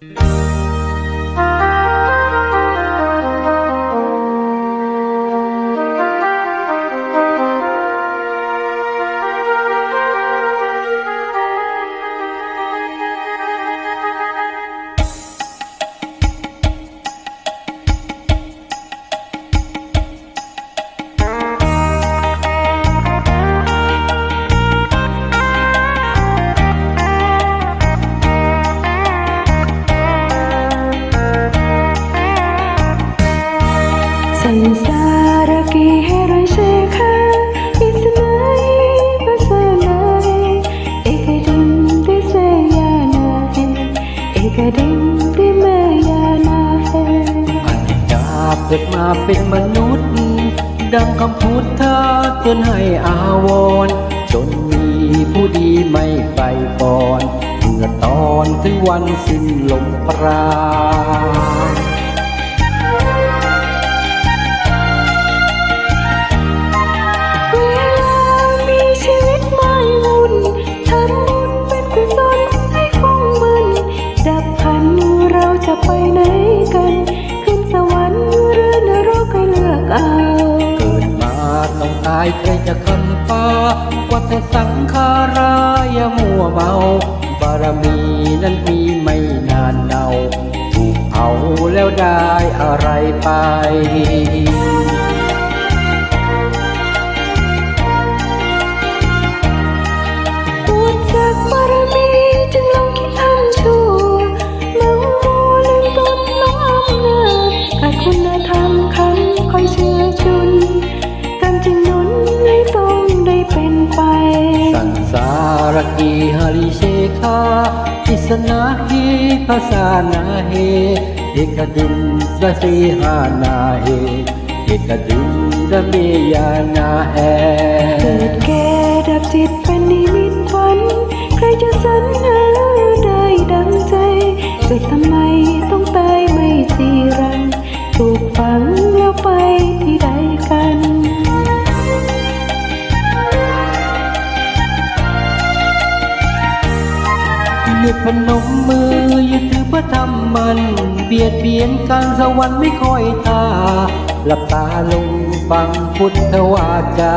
Mm-hmm. ด็นด้วยแม่ยานาเฟอันดาบเกิดมาเป็นมนุษย์ ดังคำพูดเธอเตือนให้อาวรจนมีผู้ดีไม่ไฟก่อนเมื่อตอนถึงวันสิ้นลมปรา ดับพัน เราจะไปไหนกัน ขึ้นสวรรค์หรือนรกให้เลือกเอาเกิดมาต้องตายใครจะคำฟ้าวัฏสังขารายามัวเมาบารมีนั้นมีไม่นานเนาถูกเผาแล้วได้อะไรไปปารกีหริเชคาอิสนาฮีภาษานาเฮเอกดินสสีหานาเฮเอกดินดเมยานาแฮเกิดแก่ดับจิตเป็นนิมิตฝัน ใครจะสรรหาได้ดังใจเกิดทำ นึกพนมมือยึดถือพระธรรมมัน เบียดเบียนการสวรรค์ไม่ค่อยตาหลับตาลงฟังพุทธวาจา